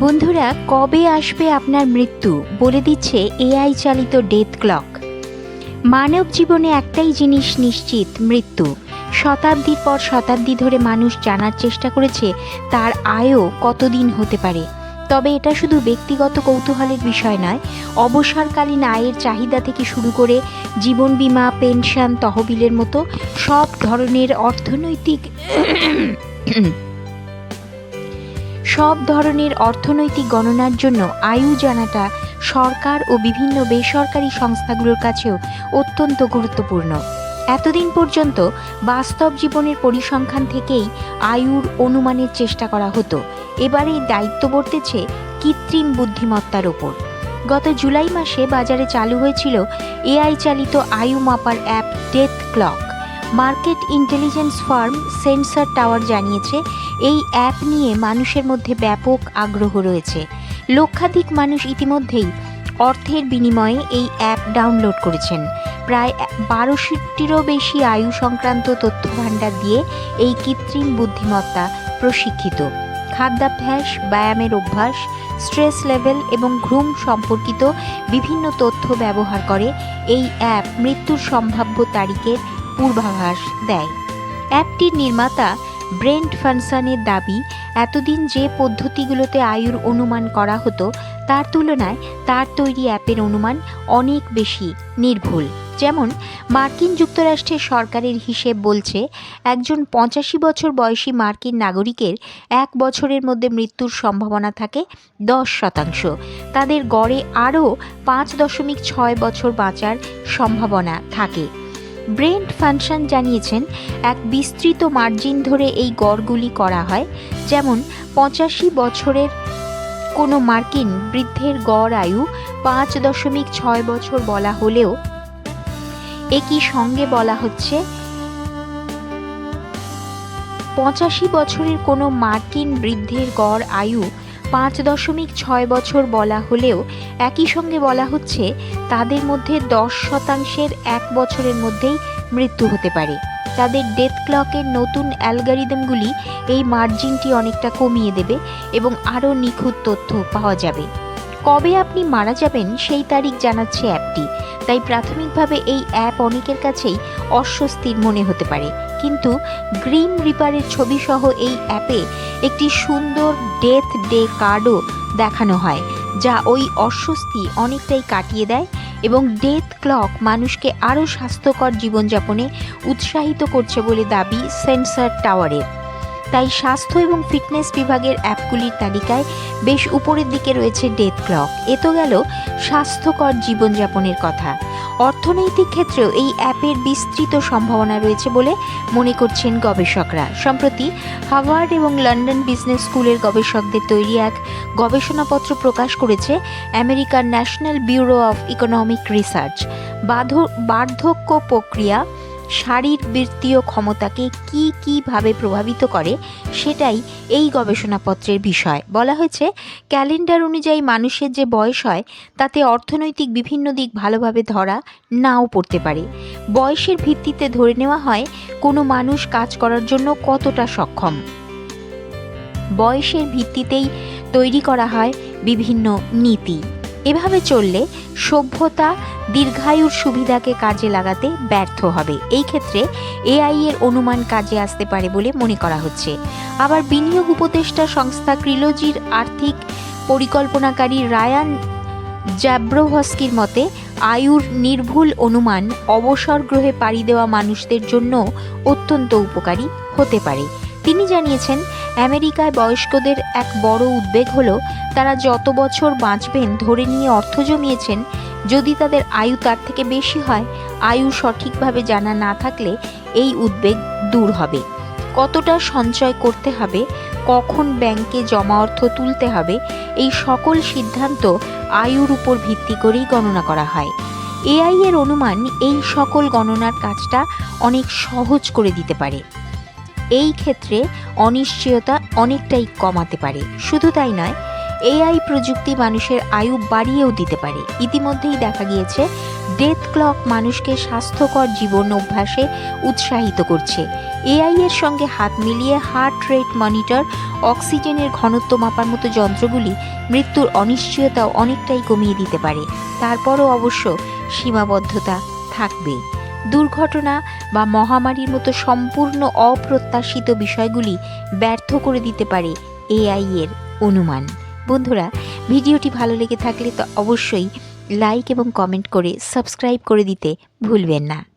বন্ধুরা, কবে আসবে আপনার মৃত্যু? বলে দিচ্ছে এআই চালিত ডেথ ক্লক। মানব জীবনে একটাই জিনিস নিশ্চিত, মৃত্যু। শতাব্দীর পর শতাব্দী ধরে মানুষ জানার চেষ্টা করেছে, তার আয়ও কতদিন হতে পারে। তবে এটা শুধু ব্যক্তিগত কৌতূহলের বিষয় নয়, অবসরকালীন আয়ের চাহিদা থেকে শুরু করে জীবন বীমা, পেনশন, তহবিলের মতো সব ধরনের অর্থনৈতিক সব ধরনের অর্থনৈতিক গণনার জন্য আয়ু জানাটা সরকার ও বিভিন্ন বেসরকারি সংস্থাগুলোর কাছেও অত্যন্ত গুরুত্বপূর্ণ। এতদিন পর্যন্ত বাস্তব জীবনের পরিসংখ্যান থেকেই আয়ুর অনুমানের চেষ্টা করা হতো। এবারে দায়িত্ব বর্তেছে কৃত্রিম বুদ্ধিমত্তার ওপর। গত জুলাই মাসে বাজারে চালু হয়েছিল এআই চালিত আয়ু মাপার app death clock. Market intelligence firm sensor tower জানিয়েছে, এই অ্যাপ নিয়ে মানুষের মধ্যে ব্যাপক আগ্রহ রয়েছে। লক্ষাধিক মানুষ ইতিমধ্যেই অর্থের বিনিময়ে এই অ্যাপ ডাউনলোড করেছেন। প্রায় বারোষট্টিরও বেশি আয়ু সংক্রান্ত তথ্য ভাণ্ডার দিয়ে এই কৃত্রিম বুদ্ধিমত্তা প্রশিক্ষিত। খাদ্যাভ্যাস, ব্যায়ামের অভ্যাস, স্ট্রেস লেভেল এবং ঘুম সম্পর্কিত বিভিন্ন তথ্য ব্যবহার করে এই অ্যাপ মৃত্যুর সম্ভাব্য তারিখের পূর্বাভাস দেয়। অ্যাপটির নির্মাতা ব্রেন্ট ফানসানের দাবি, এতদিন যে পদ্ধতিগুলোতে আয়ুর অনুমান করা হতো, তার তুলনায় তার তৈরি অ্যাপের অনুমান অনেক বেশি নির্ভুল। যেমন, মার্কিন যুক্তরাষ্ট্রের সরকারের হিসেব বলছে, একজন পঁচাশি বছর বয়সী মার্কিন নাগরিকের এক বছরের মধ্যে মৃত্যুর সম্ভাবনা থাকে দশ শতাংশ। তাদের গড়ে আরও পাঁচ দশমিক ছয় বছর বাঁচার সম্ভাবনা থাকে। ব্রেন্ট ফাংশন জানিয়েছেন, এক বিস্তৃত মার্জিন ধরে এই গড়গুলি করা হয়, যেমন পঁচাশি বছরের কোনো মার্কিন বৃদ্ধের গড় আয়ু পাঁচ দশমিক ছয় বছর বলা হলেও একই সঙ্গে বলা হচ্ছে, পঁচাশি বছরের কোনো মার্কিন বৃদ্ধের গড় আয়ু পাঁচ দশমিক ছয় বছর বলা হলেও একই সঙ্গে বলা হচ্ছে, তাদের মধ্যে দশ শতাংশের এক বছরের মধ্যেই মৃত্যু হতে পারে। তাদের ডেথ ক্লকের নতুন অ্যালগারিদমগুলি এই মার্জিনটি অনেকটা কমিয়ে দেবে এবং আরও নিখুঁত তথ্য পাওয়া যাবে। কবে আপনি মারা যাবেন সেই তারিখ জানাচ্ছে অ্যাপটি। তাই প্রাথমিকভাবে এই অ্যাপ অনেকের কাছেই অস্বস্তির মনে হতে পারে। কিন্তু গ্রিম রিপারের ছবি সহ এই অ্যাপে একটি সুন্দর ডেথ ডে কার্ডও দেখানো হয়, যা ওই অস্বস্তি অনেকটাই কাটিয়ে দেয় এবং ডেথ ক্লক মানুষকে আরও স্বাস্থ্যকর জীবনযাপনে উৎসাহিত করছে বলে দাবি সেন্সার টাওয়ারের তাই স্বাস্থ্য এবং ফিটনেস বিভাগের অ্যাপগুলির তালিকায় বেশ উপরের দিকে রয়েছে ডেথ ক্লক। এ তো গেল স্বাস্থ্যকর জীবনযাপনের কথা। অর্থনৈতিক ক্ষেত্রেও এই অ্যাপের বিস্তৃত সম্ভাবনা রয়েছে বলে মনে করছেন গবেষকরা। সম্প্রতি হার্ভার্ড এবং লন্ডন বিজনেস স্কুলের গবেষকদের তৈরি এক গবেষণাপত্র প্রকাশ করেছে আমেরিকার national bureau of economic research. বার্ধক্য প্রক্রিয়া শারীরবৃত্তীয় ক্ষমতাকে কি কীভাবে প্রভাবিত করে সেটাই এই গবেষণাপত্রের বিষয়। বলা হয়েছে, ক্যালেন্ডার অনুযায়ী মানুষের যে বয়স হয়, তাতে অর্থনৈতিক বিভিন্ন দিক ভালোভাবে ধরা নাও পড়তে পারে। বয়সের ভিত্তিতে ধরে নেওয়া হয়, কোনো মানুষ কাজ করার জন্য কতটা সক্ষম। বয়সের ভিত্তিতেই তৈরি করা হয় বিভিন্ন নীতি। এভাবে চললে সভ্যতা দীর্ঘায়ুর সুবিধাকে কাজে লাগাতে ব্যর্থ হবে। এই ক্ষেত্রে এআই এর অনুমান কাজে আসতে পারে বলে মনে করা হচ্ছে। আবার বিনিয়োগ উপদেষ্টা সংস্থা ক্রিলোজির আর্থিক পরিকল্পনাকারী রায়ান জ্যাব্রোভস্কির মতে, আয়ুর নির্ভুল অনুমান অবসর গ্রহে পাড়ি দেওয়া মানুষদের জন্য অত্যন্ত উপকারী হতে পারে। তিনি জানিয়েছেন আমেরিকায় বয়স্কদের এক বড় উদ্বেগ হলো, তারা যত বছর বাঁচবেন ধরে নিয়ে অর্থ জমিয়েছেন, যদি তাদের আয়ু তার থেকে বেশি হয়, আয়ু সঠিকভাবে জানা না থাকলে এই উদ্বেগ দূর হবে। কতটা সঞ্চয় করতে হবে, কখন ব্যাংকে জমা অর্থ তুলতে হবে, এই সকল সিদ্ধান্ত আয়ুর উপর ভিত্তি করেই গণনা করা হয়। এআই এর অনুমান এই সকল গণনার কাজটা অনেক সহজ করে দিতে পারে। এই ক্ষেত্রে অনিশ্চয়তা অনেকটাই কমাতে পারে। শুধু তাই নয়, এআই প্রযুক্তি মানুষের আয়ু বাড়িয়েও দিতে পারে। ইতিমধ্যেই দেখা গিয়েছে, ডেথ ক্লক মানুষকে স্বাস্থ্যকর জীবন অভ্যাসে উৎসাহিত করছে। এআই এর সঙ্গে হাত মিলিয়ে হার্ট রেট মনিটর, অক্সিজেনের ঘনত্ব মাপার মতো যন্ত্রগুলি মৃত্যুর অনিশ্চয়তাও অনেকটাই কমিয়ে দিতে পারে। তারপরও অবশ্য সীমাবদ্ধতা থাকবে দুর্ঘটনা বা মহামারীর মতো সম্পূর্ণ অপ্রত্যাশিত বিষয়গুলি ব্যর্থ করে দিতে পারে এআই এর অনুমান। বন্ধুরা, ভিডিওটি ভালো লেগে থাকলে তো অবশ্যই লাইক এবং কমেন্ট করে সাবস্ক্রাইব করে দিতে ভুলবেন না।